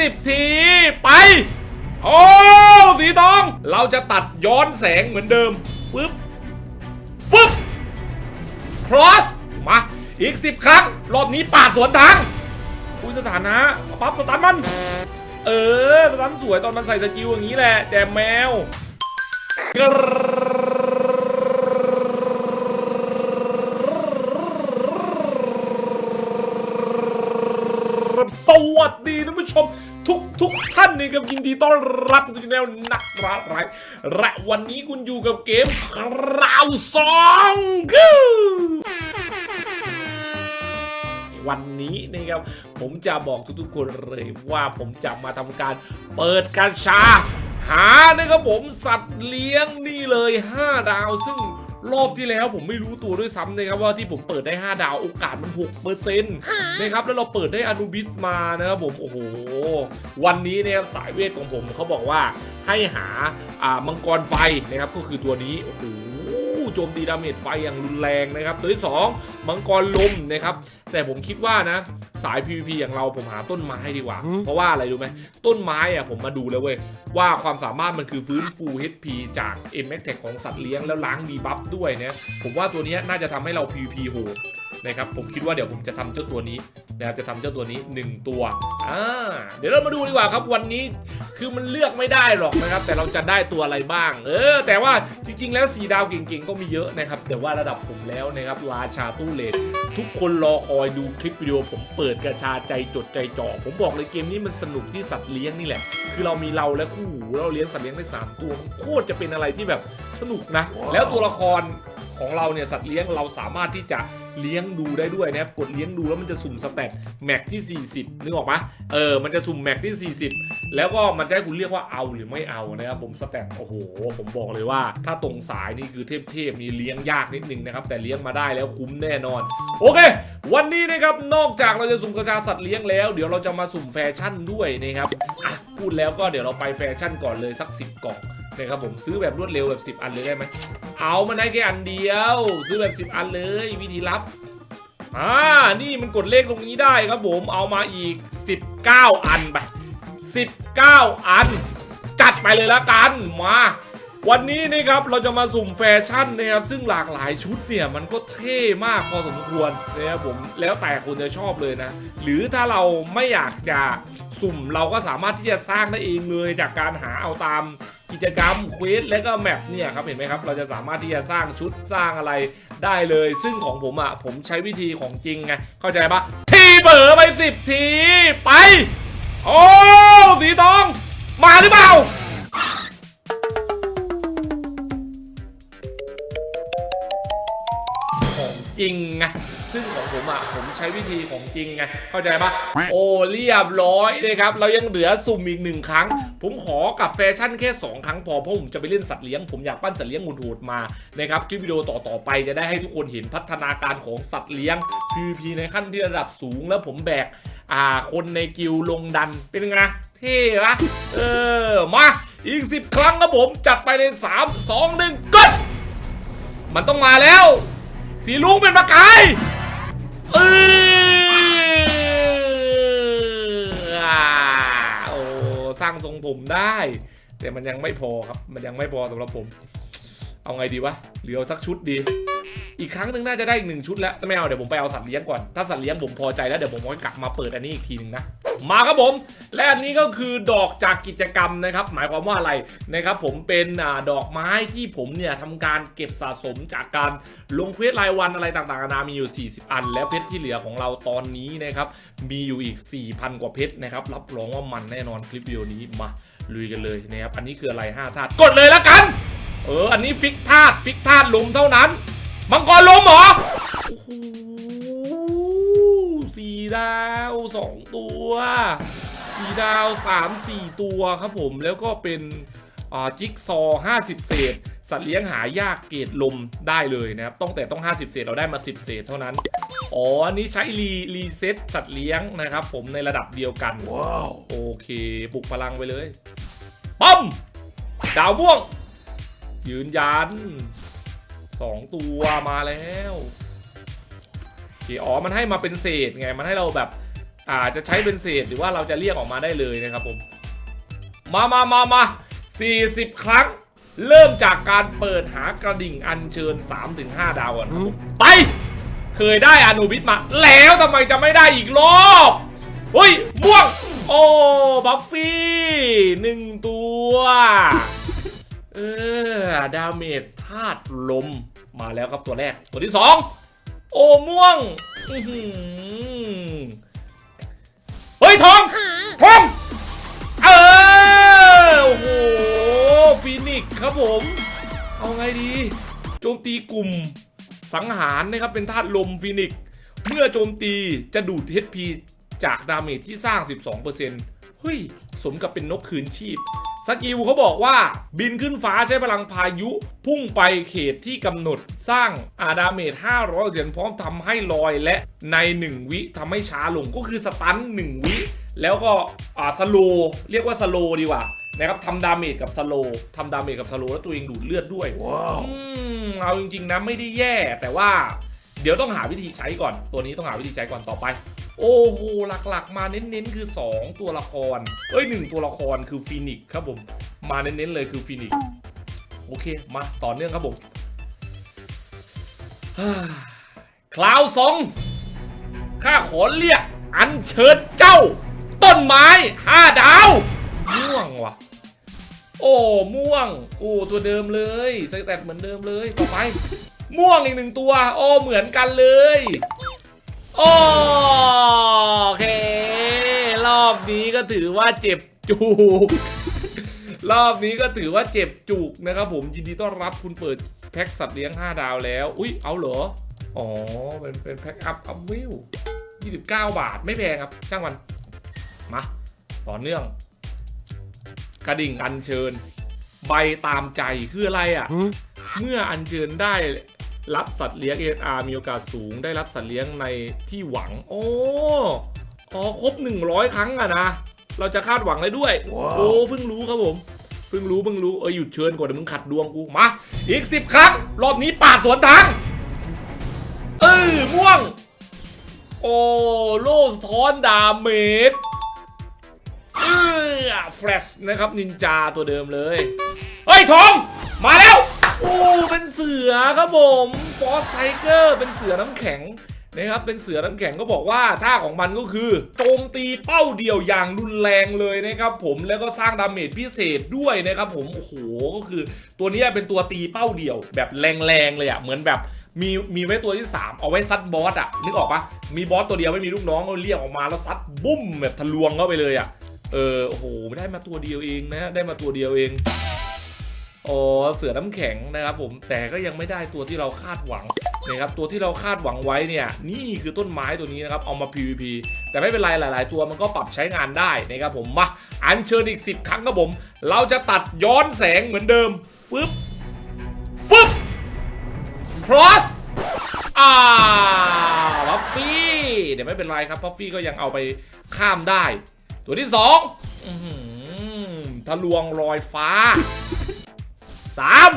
สิบที ไป โอ้สีทอง เราจะตัดย้อนแสงเหมือนเดิม ฟึบ ฟึบ cross มา อีกสิบครั้ง รอบนี้ปาดสวนทางอุ้ยสถานะ ปั๊บสตันมัน เออ สตันสวยตอนมันใส่สกิลอย่างนี้แหละ แจมแมวสวัสดีท่านผู้ชม ทุกทุกท่านนะครับยินดีต้อนรับสู่ช่องนักรักไรและวันนี้คุณอยู่กับเกมคราวสองวันนี้นะครับผมจะบอกทุกๆคนเลยว่าผมจะมาทำการเปิดกาชาหานะครับผมสัตว์เลี้ยงนี่เลย 5 ดาวซึ่ง รอบที่แล้วผมไม่รู้ตัวด้วยซ้ำนะครับว่าที่ผมเปิดได้ 5 ดาวโอกาสมัน6เปอร์เซ็นต์นะครับแล้วเราเปิดได้อนุบิสมานะครับผมโอ้โห วันนี้นะครับสายเวทของผมเขาบอกว่าให้หาอ่ามังกรไฟนะครับก็คือตัวนี้โอ้โห โจมตีดาเมจไฟอย่างรุนแรงนะครับ ตัวที่สองมังกรลมนะครับ แต่ผมคิดว่านะ สาย PVP อย่างเราผมหาต้นไม้ดีกว่า เพราะว่าอะไรรู้ไหมต้นไม้อะผมมาดูแล้วเว้ย ว่าความสามารถมันคือฟื้นฟู HP จาก m m a x t e c ของสัตว์เลี้ยงแล้วล้างดีบัฟด้วยเนี่ยผมว่าตัวเนี้ยน่าจะทำให้เรา PVP โหด นะครับผมคิดว่าเดี๋ยวผมจะทำเจ้าตัวนี้นะครับจะทำเจ้าตัวนี้ 1 ตัวอ่าเดี๋ยวเรามาดูดีกว่าครับวันนี้คือมันเลือกไม่ได้หรอกนะครับ แต่เราจะได้ตัวอะไรบ้าง เออ แต่ว่าจริง ๆ แล้วสีดาวเก่งๆ ก็มีเยอะนะครับ แต่ว่าระดับผมแล้วนะครับราชาตู้เลนทุกคนรอคอยดูคลิปวิดีโอผมเปิดกระชาใจจดใจจ่อผมบอกเลยเกมนี้มันสนุกที่สัตว์เลี้ยงนี่แหละ คือเรามีเราและคู่หูเราเลี้ยงสัตว์เลี้ยงได้สามตัวโคตรจะเป็นอะไรที่แบบสนุกนะ แล้วตัวละคร ของเราเนี่ยสัตว์เลี้ยงเราสามารถที่จะเลี้ยงดูได้ด้วยนะครับกดเลี้ยงดูแล้วมันจะสุ่มสแตทแม็กที่ 40นึกออกปะเออมันจะสุ่มแม็กที่ 40 แล้วก็มันจะให้คุณเรียกว่าเอาหรือไม่เอานะครับผมสแตทโอ้โห ผมบอกเลยว่า ถ้าตรงสายนี่คือเทพๆนี่เลี้ยงยากนิดนึงนะครับแต่เลี้ยงมาได้แล้วคุ้มแน่นอน โอเค วันนี้นะครับนอกจากเราจะสุ่มกระชาสัตว์เลี้ยงแล้ว เดี๋ยวเราจะมาสุ่มแฟชั่นด้วยนะครับอะพูดแล้วก็เดี๋ยวเราไปแฟชั่นก่อนเลยสัก 10กล่อง นะครับผมซื้อแบบรวดเร็วแบบ 10 อันเลยได้ไหมเอามันได้แค่อันเดียว ซื้อแบบ 10 อันเลยวิธีรับอ่านี่มันกดเลขตรงนี้ได้ครับผมเอามาอีก 19 อันไป 19 อัน จัดไปเลยละกันมาวันนี้นะครับเราจะมาสุ่มแฟชั่นนะครับซึ่งหลากหลายชุดเนี่ยมันก็เท่มากพอสมควรนะครับผมแล้วแต่คุณจะชอบเลยนะ หรือถ้าเราไม่อยากจะสุ่มเราก็สามารถที่จะสร้างได้เองเลยจากการหาเอาตาม กิจกรรมเควสและก็แมปเนี่ยครับเห็นไหมครับเราจะสามารถที่จะสร้างชุดสร้างอะไรได้เลย ซึ่งของผมอะผมใช้วิธีของจริงไงเข้าใจปะทีเบอร์ไปสิบทีไปโอ้สีทอง มาหรือเปล่าของจริงไง ซึ่งของผมอะผมใช้วิธีของจริงไงเข้าใจปะโอ้เรียบร้อยนะครับ เรายังเหลือสุ่มอีกหนึ่งครั้ง ผมขอกับแฟชั่นแค่ 2 ครั้งพอเพราะผมจะไปเล่นสัตว์เลี้ยงผมอยากปั้นสัตว์เลี้ยงมูลโหดมานะครับคลิปวิดีโอต่อๆไปจะได้ให้ทุกคนเห็นพัฒนาการของสัตว์เลี้ยง PVP ในขั้นที่ระดับสูงแล้วผมแบกอ่าคนในกิลลงดันเป็นไงเท่ปะเออมาอีก 10 ครั้งครับผมจัดไปใน 3 2 1กดมันต้องมาแล้ว สีลุงเป็นประกาย เอออ่าโอ้สร้างทรงผมได้ แต่มันยังไม่พอครับ มันยังไม่พอสำหรับผม เอาไงดีวะเหลือสักชุดดี อีกครั้งหนึ่งน่าจะได้อีกหนึ่งชุดแล้วแต่ไม่เอาเดี๋ยวผมไปเอาสัตว์เลี้ยงก่อน ถ้าสัตว์เลี้ยงผมพอใจแล้วเดี๋ยวผมก็กลับมาเปิดอันนี้อีกทีหนึงนะ มาครับผม และอันนี้ก็คือดอกจากกิจกรรมนะครับ หมายความว่าอะไรนะครับ ผมเป็นอดอกไม้ที่ผมเนี่ยทำการเก็บสะสมจากการลงเควสรายวันอะไรต่างๆนานามีอยู่ 40 อัน แล้วเพชรที่เหลือของเราตอนนี้นะครับ มีอยู่อีก 4,000 กว่าเพชรนะครับ รับรองว่ามันแน่นอนคลิปวิดีโอนี้มาลุยกันเลยนะครับ อันนี้คืออะไร5ธาตุกดเลยแล้วกัน เออ อันนี้ฟิกธาตุฟิกธาตุลมเท่านั้น มังกรลมเหรอ โอ้โห สี่ดาวสองตัวสี่ดาวสามสี่ตัวครับผมแล้วก็เป็นอ่าจิ๊กซอห้าสิบเศษ สัตว์เลี้ยงหายากเกรดลมได้เลยนะครับ ต้องแต่ต้อง 50 เศษเราได้มา 10 เศษเท่านั้น อ๋อ อันนี้ใช้รีรีเซ็ตสัตว์เลี้ยงนะครับผมในระดับเดียวกัน ว้าว โอเคปลุกพลังไปเลยปั๊มดาวม่วง ยืนยันสองตัวมาแล้วโอเคอ๋อ มันให้มาเป็นเศษไง มันให้เราแบบอาจจะใช้เป็นเศษหรือว่าเราจะเรียกออกมาได้เลยนะครับผม มามามามา40 ครั้ง เริ่มจากการเปิดหากระดิ่งอัญเชิญ 3-5 ดาวก่อนครับผม ไป เคยได้อนุบิสมา แล้วทำไมจะไม่ได้อีกรอบเฮ้ยม่วง โอ้บัฟฟี่หนึ่งตัว เออ ดาเมจธาตุลม มาแล้วครับตัวแรก ตัวที่สอง โอ้ม่วงเฮ้ยทองทองเออโอ้โหฟีนิกซ์ครับผม เอาไงดี โจมตีกลุ่มสังหารนะครับเป็นธาตุลมฟีนิกซ์เมื่อโจมตีจะดูด HP จากดาเมจที่สร้าง 12%เฮ้ย สมกับเป็นนกคืนชีพ สกิลเขาบอกว่าบินขึ้นฟ้าใช้พลังพายุ พุ่งไปเขตที่กำหนดสร้างอาดาเมจ500เหรียญพร้อมทำให้ลอยและใน 1 วิทำให้ช้าลงก็คือสตัน1 วิ แล้วก็อ่าสโลเรียกว่าสโลดีกว่านะครับทำดาเมจกับสโลทำดาเมจกับสโลแล้วตัวเองดูดเลือดด้วยอืมเอาจริงๆนะไม่ได้แย่แต่ว่าเดี๋ยวต้องหาวิธีใช้ก่อน ตัวนี้ต้องหาวิธีใช้ก่อนต่อไป โอ้โหหลักๆ มาเน้นๆ คือ 2 ตัวละคร เอ้ย 1 ตัวละครคือฟีนิกซ์ครับผม มาเน้นๆ เลยคือฟีนิกซ์โอเค มาต่อเนื่องครับผมคลาวซองข้าขอเรียก อัญเชิญเจ้า ต้นไม้ห้าดาว ม่วงว่ะ โอ้ ม่วง โอ้ ตัวเดิมเลยสแตทเหมือนเดิมเลย ต่อไป ม่วงอีกหนึ่งตัว โอ้ เหมือนกันเลย โอเค รอบนี้ก็ถือว่าเจ็บจุก รอบนี้ก็ถือว่าเจ็บจุกนะครับผมยินดีต้อนรับคุณเปิดแพ็คสัตว์เลี้ยง 5 ดาวแล้ว อุ๊ยเอาเหรอ อ๋อ เป็นเป็นแพ็คอัพอัพวิว29 บาทไม่แพงครับ ช่างมัน มา ต่อเนื่อง กระดิ่งอัญเชิญ ใบตามใจคืออะไรอะ เมื่ออัญเชิญได้ รับสัตว์เลี้ยง AR มีโอกาสสูงได้รับสัตว์เลี้ยงในที่หวัง โอ้อ๋อครบ 100 ครั้งอะนะ เราจะคาดหวังได้ด้วยโอ้เพิ่งรู้ครับผมเพิ่งรู้เพิ่งรู้เออหยุดเชิญก่อนเดี๋ยวมึงขัดดวงกูมาอีก 10 ครั้ง รอบนี้ปาดสวนทางเออม่วง โอ้โลสะท้อนดาเมจเออแฟลชนะครับนินจาตัวเดิมเลย เฮ้ยทองมาแล้ว โอ้เป็นเสือครับผมฟอสไทเกอร์เป็นเสือน้ำแข็งนะครับเป็นเสือน้ำแข็งก็บอกว่าท่าของมันก็คือโจมตีเป้าเดียวอย่างรุนแรงเลยนะครับผมแล้วก็สร้างดาเมจพิเศษด้วยนะครับผมโอ้โหก็คือ ตัวนี้เป็นตัวตีเป้าเดียว แบบแรงๆเลยอะ่ะเหมือนแบบมีมีไว้ตัวที่ 3 เอาไว้ซัดบอสอะ่ะนึกออกปะมีบอสตัวเดียวไม่มีลูกน้องก็เรียกออกมาแล้วซัดบุ้มแบบทะลวงเข้าไปเลยอะเออโอ้โหได้มาตัวเดียวเองนะได้มาตัวเดียวเอง อ๋อเสือน้ำแข็งนะครับผมแต่ก็ยังไม่ได้ตัวที่เราคาดหวังนะครับตัวที่เราคาดหวังไว้เนี่ยนี่คือต้นไม้ตัวนี้นะครับเอามา PVP แต่ไม่เป็นไรหลาย ๆ ตัวมันก็ปรับใช้งานได้นะครับผมมาอัญเชิญอีก 10 ครั้งครับผม เราจะตัดย้อนแสงเหมือนเดิมฟึบฟึบ cross อ่าพัฟฟี่เดี๋ยวไม่เป็นไรครับพัฟฟี่ก็ยังเอาไปข้ามได้ ตัวที่สองทะลวงรอยฟ้า สาม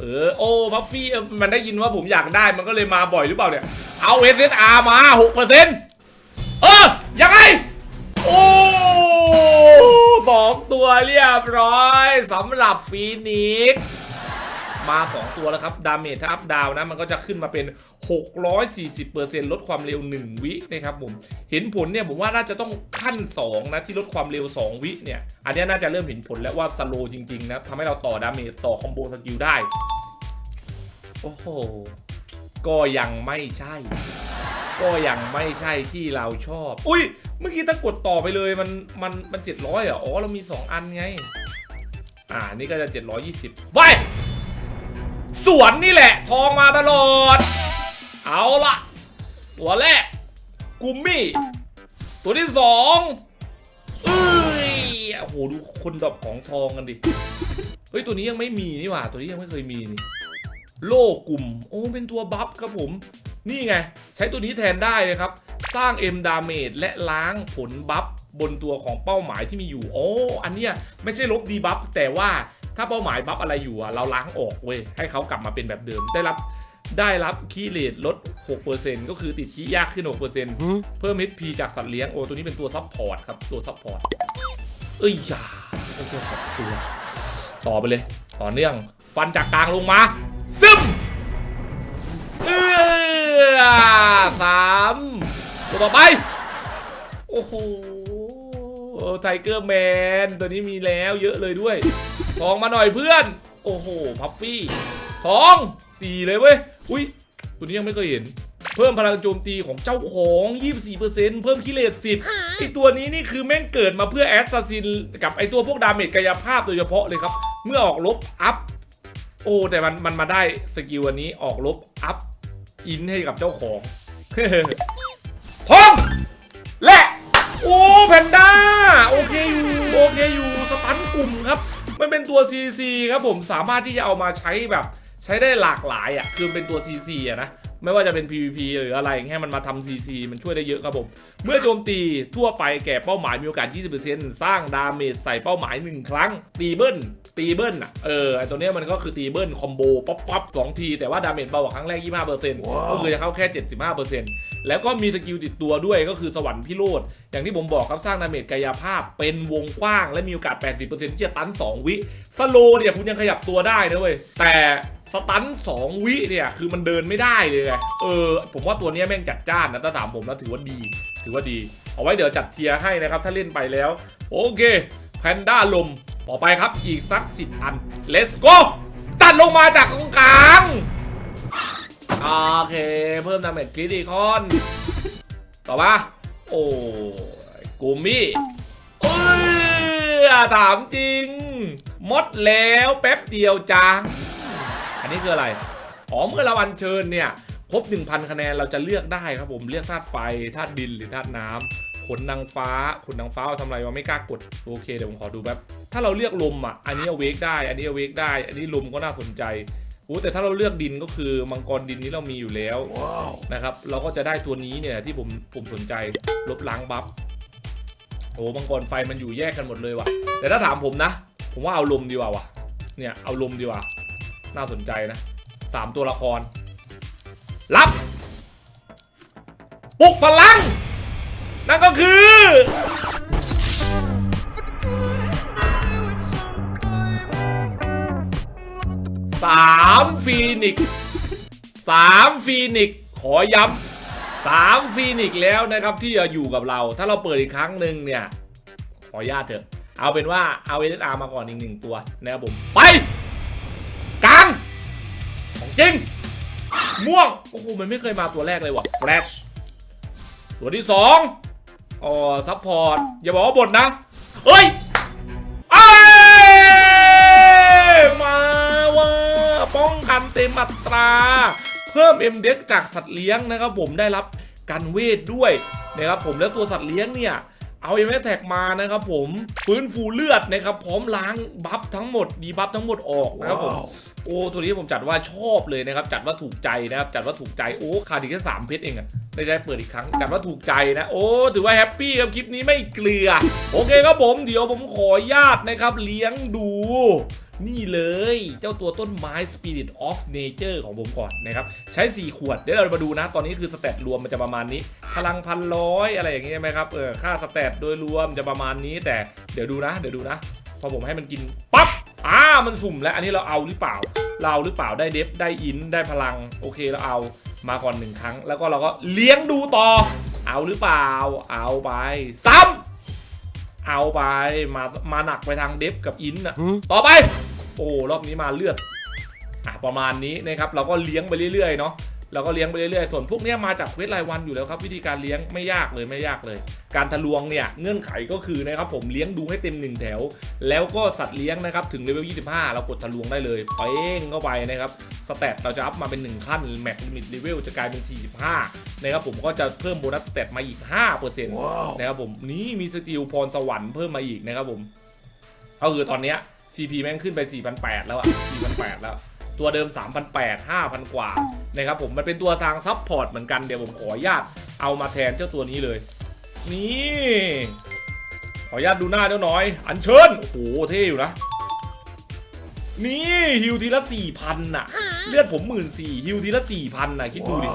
เออโอ้พัฟฟี่มันได้ยินว่าผมอยากได้มันก็เลยมาบ่อยหรือเปล่าเนี่ย เอา SSR มา6%เออ ยังไง โอ้สองตัวเรียบร้อยสำหรับฟีนิกซ์มา 2 ตัวแล้วครับ ดาเมจถ้าอัพดาวนะ มันก็จะขึ้นมาเป็น 640%ลดความเร็ว 1 วินะครับผม เห็นผลเนี่ยผมว่าน่าจะต้องขั้น 2 นะที่ลดความเร็ว 2 วิเนี่ย อันนี้น่าจะเริ่มเห็นผลแล้วว่าสโลจริง ๆ นะทำให้เราต่อดาเมจต่อคอมโบสกิลได้ โอ้โห ก็ยังไม่ใช่ ก็ยังไม่ใช่ที่เราชอบ อุ้ย เมื่อกี้ถ้ากดต่อไปเลยมันมันมัน700อะอ๋อเรามี 2 อันไง อ่านี่ก็จะ 720ไปสวนนี่แหละ ทองมาตลอด เอาละตัวแรกกุมมี่ ตัวที่สองเอ้ยโอ้โหดูคนดอปของทองกันดิ เฮ้ย ตัวนี้ยังไม่มีนี่หว่า ตัวนี้ยังไม่เคยมีนี่โลกลุ่ม โอ้ เป็นตัวบัฟครับผม นี่ไง ใช้ตัวนี้แทนได้นะครับ สร้าง M ดาเมจและล้างผลบัฟบนตัวของเป้าหมายที่มีอยู่ โอ้ อันเนี้ยไม่ใช่ลบดีบัฟแต่ว่าถ้าเป้าหมายบัฟอะไรอยู่อะเราล้างออกเว้ย ให้เขากลับมาเป็นแบบเดิม ได้รับ ได้รับคีย์เลทลด 6%ก็คือติดคีย์ยากขึ้น 6%เพิ่ม HP จากสัตว์เลี้ยง โอ้ตัวนี้เป็นตัวซับพอร์ตครับ ตัวซับพอร์ต เอ้ยอย่าเป็นตัวสับตัว ต่อไปเลย ต่อเนื่อง ฟันจากกลางลงมา ซึมเออสามตัวต่อไป โอ้โหไทเกอร์แมน ตัวนี้มีแล้วเยอะเลยด้วย ทองมาหน่อยเพื่อน โอ้โห พัฟฟี่ ทอง สี่เลยเว้ย อุ้ย ตัวนี้ยังไม่เคยเห็น เพิ่มพลังโจมตีของเจ้าของ 24%เพิ่มคิเลส10ไอตัวนี้นี่คือแม่งเกิดมาเพื่อแอสซัสซินกับไอตัวพวกดาเมจกายภาพโดยเฉพาะเลยครับ เมื่อออกลบอัพ โอ้ แต่มันมันมาได้สกิลอันนี้ออกลบอัพอินให้กับเจ้าของทองและโอ้แพนด้าโอเคอยู่โอเคอยู่สตันกลุ่มครับ มันเป็นตัว CC ครับผมสามารถที่จะเอามาใช้แบบ ใช้ได้หลากหลายอะคือเป็นตัว CC อะนะไม่ว่าจะเป็น PVP หรืออะไรแค่มันมาทำ CC มันช่วยได้เยอะครับผม เมื่อโจมตีทั่วไปแก่เป้าหมายมีโอกาส 20%สร้างดาเมจใส่เป้าหมาย 1 ครั้ง ตีเบิ้ล ตีเบิ้ลอะ เออไอตัวเนี้ยมันก็คือตีเบิ้ล คอมโบ ป๊อปป๊อปสองที แต่ว่าดาเมจเบากว่าครั้งแรก 25%ก็คือจะเข้าแค่ 75%แล้วก็มีสกิลติดตัวด้วยก็คือสวรรค์พิโรธอย่างที่ผมบอกครับสร้างดาเมจกายภาพเป็นวงกว้าง และมีโอกาส 80%ที่จะตัน 2 วิสโลว์เนี่ยคุณยังขยับตัวได้นะเว้ยแต่ สตัน2วิเนี่ยคือมันเดินไม่ได้เลยไงเออผมว่าตัวนี้แม่งจัดจ้านนะถ้าถามผมนะถือว่าดี ถือว่าดี เอาไว้เดี๋ยวจัดเทียร์ให้นะครับ ถ้าเล่นไปแล้ว โอเคแพนด้าลมต่อไปครับอีกสัก10อัน let's go ตัดลงมาจากตรงกลางโอเค เพิ่มดาเมจคริติคอน ต่อมาโอ้กูมี่เอ้ยถามจริง หมดแล้วแป๊บเดียวจัง นนี้คืออะไร อ๋อ เมื่อเราอัญเชิญเนี่ยครบ 1,000 คะแนนเราจะเลือกได้ครับผมเลือกธาตุไฟธาตุดินหรือธาตุน้ำขนนางฟ้าขนนางฟ้าเอาทำอะไรวะไม่กล้ากดโอเคเดี๋ยวผมขอดูแป๊บถ้าเราเลือกลมอะอันนี้เอาเวกได้ อันนี้เอาเวกได้ อันนี้ลมก็น่าสนใจโอ้แต่ถ้าเราเลือกดินก็คือมังกรดินนี้เรามีอยู่แล้วนะครับ เราก็จะได้ตัวนี้เนี่ยที่ผมผมสนใจลบล้างบัฟโอ้มังกรไฟมันอยู่แยกกันหมดเลยว่ะ แต่ถ้าถามผมนะ ผมว่าเอาลมดีกว่าว่ะเนี่ยเอาลมดีกว่า น่าสนใจนะสามตัวละคร รับปลุกพลัง นั่นก็คือ สามฟีนิกซ์สามฟีนิกซ์ขอย้ำสามฟีนิกซ์แล้วนะครับที่จะอยู่กับเรา ถ้าเราเปิดอีกครั้งหนึ่งเนี่ย ขออนุญาตเถอะ เอาเป็นว่าเอาเอสอาร์มาก่อนอีกหนึ่งตัวนะครับผม ไป จริง ม่วง โอ้โห มันไม่เคยมาตัวแรกเลยว่ะแฟลชตัวที่สองอ๋อซัพพอร์ต อย่าบอกว่าบทนะ เฮ้ยเอ้ยมาว่าป้องกันเต็มอัตรา เพิ่ม m d e x จากสัตว์เลี้ยงนะครับผมได้รับการเวทด้วยนะครับผมแล้วตัวสัตว์เลี้ยงเนี่ยเอาเอ็มแท็กมานะครับผมฟื้นฟูเลือดนะครับพร้อมล้างบัฟทั้งหมดดีบัฟทั้งหมดออกนะครับผม โอ้ตัวนี้ผมจัดว่าชอบเลยนะครับ จัดว่าถูกใจนะครับ จัดว่าถูกใจ โอ้ขาดอีกแค่สามเพชรเองอะได้ได้เปิดอีกครั้ง จัดว่าถูกใจนะ โอ้ ถือว่าแฮปปี้ครับคลิปนี้ไม่เกลือ โอเคครับผม เดี๋ยวผมขอญาตนะครับ เลี้ยงดู นี่เลยเจ้าตัวต้นไม้ Spirit of Nature ของผมก่อนนะครับ ใช้ 4 ขวด เดี๋ยวเรามาดูนะ ตอนนี้คือสเตตรวมมันจะประมาณนี้ พลังพันร้อยอะไรอย่างเงี้ยใช่ไหมครับ เออ ค่าสเตตโดยรวมจะประมาณนี้ แต่เดี๋ยวดูนะ เดี๋ยวดูนะ พอผมให้มันกินปั๊บ มันสุ่มแล้วอันนี้เราเอาหรือเปล่า เราเอาหรือเปล่าได้เดฟได้อินได้พลังโอเคเราเอามาก่อนหนึ่งครั้ง แล้วก็เราก็เลี้ยงดูต่อ เอาหรือเปล่า เอาไป ซ้ำเอาไปมามาหนักไปทางเดฟกับอินนะต่อไป โอ้รอบนี้มาเลือดอะประมาณนี้นะครับเราก็เลี้ยงไปเรื่อยๆเนาะเราก็เลี้ยงไปเรื่อยๆ ส่วนพวกเนี้ยมาจากเควสรายวันอยู่แล้วครับ วิธีการเลี้ยงไม่ยากเลยไม่ยากเลย การทะลวงเนี่ยเงื่อนไขก็คือนะครับผมเลี้ยงดูให้เต็มหนึ่งแถว แล้วก็สัตว์เลี้ยงนะครับถึงเลเวล 25 เรากดทะลวงได้เลยเป้งเข้าไปนะครับสแตทเราจะอัพมาเป็น 1 ขั้นแม็กลิมิตเลเวลจะกลายเป็น 45 นะครับผมก็จะเพิ่มโบนัสสเตตมาอีก 5%นะครับผมนี่มีสกิลพรสวรรค์เพิ่มมาอีกนะครับผมก็คือตอนเนี้ย CP แม่งขึ้นไป 4,800 แล้วอะ4,800 แล้ว ตัวเดิม 3,800 5,000 กว่านะครับผมมันเป็นตัวทางซับพอร์ตเหมือนกันเดี๋ยวผมขออนุญาตเอามาแทนเจ้าตัวนี้เลย นี่ขออนุญาตดูหน้าเจ้าน้อย อันเชิญ โอ้โห เท่อยู่นะ นี่ฮิวทีละ4,000น่ะ เลือดผมหมื่นสี่ฮิวทีละสี่พันนะคิดดูดิ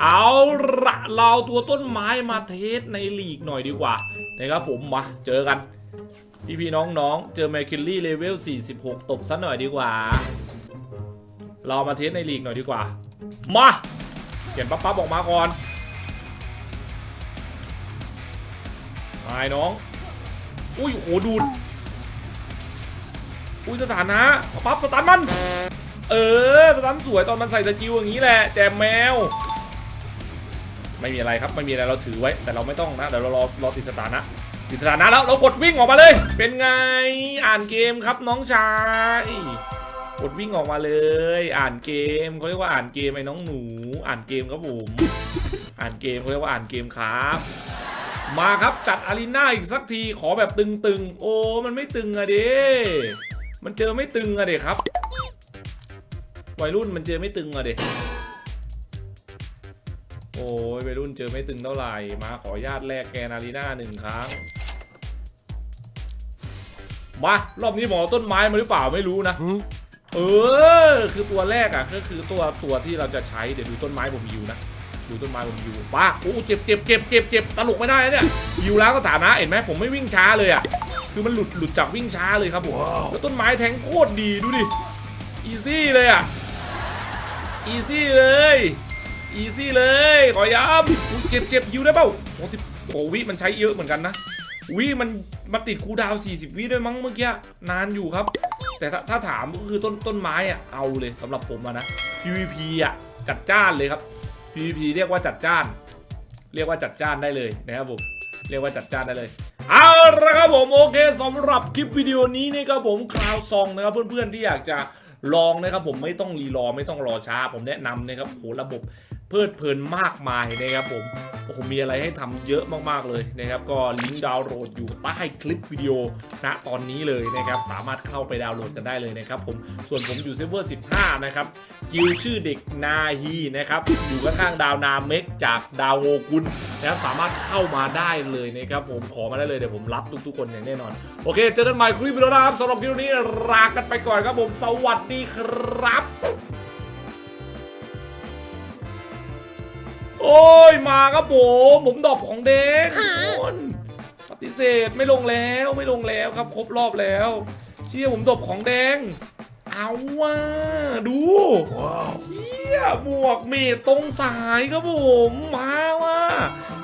เอาละเราเอาตัวต้นไม้มาเทสในลีกหน่อยดีกว่า นะครับผมมา เจอกัน พี่พี่ๆน้องๆ เจอแมคคิลลี่เลเวล 46 ตบซะหน่อยดีกว่า เรามาเทสในลีกหน่อยดีกว่า มาเขียนปั๊บปั๊บออกมาก่อน ไอ้น้อง อุ้ยโหดูด อุ้ยสถานะปั๊บสตันมัน เออสตันสวยตอนมันใส่สกิลอย่างนี้แหละแจมแมว ไม่มีอะไรครับไม่มีอะไรเราถือไว้ แต่เราไม่ต้องนะเดี๋ยวเรารอรอติดสถานะติดสถานะแล้วเรากดวิ่งออกมาเลย เป็นไงอ่านเกมครับน้องชายกดวิ่งออกมาเลย อ่านเกมเขาเรียกว่าอ่านเกมไอ้น้องหนู อ่านเกมครับผม อ่านเกมเขาเรียกว่าอ่านเกมครับ มาครับจัดอารีนาอีกสักทีขอแบบตึงๆ โอ้มันไม่ตึงอะเด้มันเจอไม่ตึงอะเด้ครับวัยรุ่นมันเจอไม่ตึงอะเด้โอ้ยวัยรุ่นเจอไม่ตึงเท่าไหร่มาขออนุญาตแลกแกนอารีนาหนึ่งครั้งมารอบนี้ผมเอาต้นไม้มาหรือเปล่าไม่รู้นะเออ คือตัวแรกอะก็คือตัวตัวที่เราจะใช้เดี๋ยวดูต้นไม้ผมอยู่นะ ดูต้นไม้ผมอยู่ป้าโอ้เจ็บเจ็บเจ็บเจ็บเจ็บตลกไม่ได้นะเนี่ยอยู่แล้วก็ฐานะเห็นไหมผมไม่วิ่งช้าเลยอะคือมันหลุดหลุดจากวิ่งช้าเลยครับผมแล้วต้นไม้แทงโคตรดีดูดิอีซี่เลยอะอีซี่เลยอีซี่เลยขอย้ำอุ๊ยเจ็บเจ็บยิวได้เปล่าโอ้สิบโอ้วิมันใช้เยอะเหมือนกันนะวิมันมาติดคูลดาวน์40 วิด้วยมั้งเมื่อกี้นานอยู่ครับ แต่ถ้าถ้าถามก็คือต้นต้นไม้อะเอาเลยสำหรับผมอะนะ PVP อะจัดจ้านเลยครับ PVP เรียกว่าจัดจ้าน เรียกว่าจัดจ้านได้เลยนะครับผมเรียกว่าจัดจ้านได้เลยเอาละครับผมโอเคสำหรับคลิปวิดีโอนี้นี่ครับผมคลาวซองนะครับเพื่อนๆที่อยากจะลองนะครับผมไม่ต้องรีรอไม่ต้องรอช้า ผมแนะนำนะครับโหระบบ เพลิดเพลินมากมายนะครับผมโอ้โหมีอะไรให้ทำเยอะมากๆเลยนะครับ ก็ลิงก์ดาวน์โหลดอยู่ใต้คลิปวิดีโอณตอนนี้เลยนะครับ สามารถเข้าไปดาวน์โหลดกันได้เลยนะครับผมส่วนผมอยู่เซิร์ฟเวอร์ 15 นะครับกิลชื่อเด็กนาฮีนะครับ อยู่ข้างๆดาวนาเมกจากดาวโงกุลนะครับสามารถเข้ามาได้เลยนะครับผมขอมาได้เลยเดี๋ยวผมรับทุกๆคนอย่างแน่นอน โอเค เจอกันใหม่คลิปวิดีโอนะครับสำหรับคลิปนี้ลากันไปก่อนครับผมสวัสดีครับ โอ้ยมาครับผมผมดรอปของแดงทุกคนปฏิเสธไม่ลงแล้วไม่ลงแล้วครับครบรอบแล้ว เชี่ยผมดรอปของแดง เอาว่า ดูเชี่ยหมวกเมดตรงสายครับผมมาว่า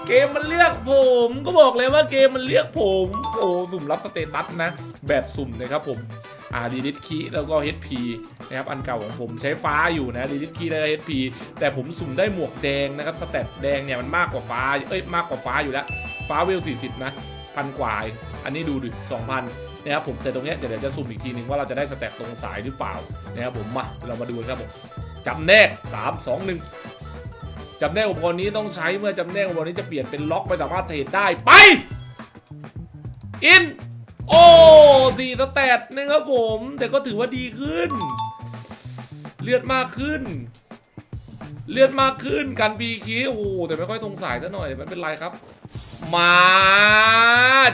เกมมันเลือกผมก็บอกเลยว่าเกมมันเลือกผม โอ้สุ่มรับสเตตัสนะ แบบสุ่มนะครับผม อ่าดีดิทคีแล้วก็ HP นะครับอันเก่าของผมใช้ฟ้าอยู่นะดีดิทคีแล้วก็ HP แต่ผมสุ่มได้หมวกแดงนะครับสเตตแดงเนี่ยมันมากกว่าฟ้าเอ้ยมากกว่าฟ้าอยู่แล้ว ฟ้าเวล 40 นะพันกว่า อันนี้ดูดิ2,000นะครับผมแต่ตรงเนี้ยเดี๋ยวจะสุ่มอีกทีนึงว่าเราจะได้สเตตตรงสายหรือเปล่านะครับผมมาเรามาดูกันครับผมจำแนก3 2 1จำแนกอุปกรณ์นี้ต้องใช้เมื่อจำแนกอุปกรณ์นี้จะเปลี่ยนเป็นล็อกไปสามารถเทรดได้ไปอิน โอ้สี่สแตทนะครับผม แต่ก็ถือว่าดีขึ้น เลือดมากขึ้น เลือดมากขึ้นกันปีคีโอ้โหแต่ไม่ค่อยตรงสายซะหน่อยไม่เป็นไรครับ มา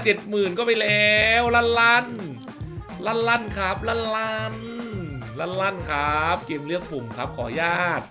เจ็ดหมื่นก็ไปแล้วลันลันลันลันครับลันลันลันลันครับ เกมเลือกปุ่มครับขออนุญาต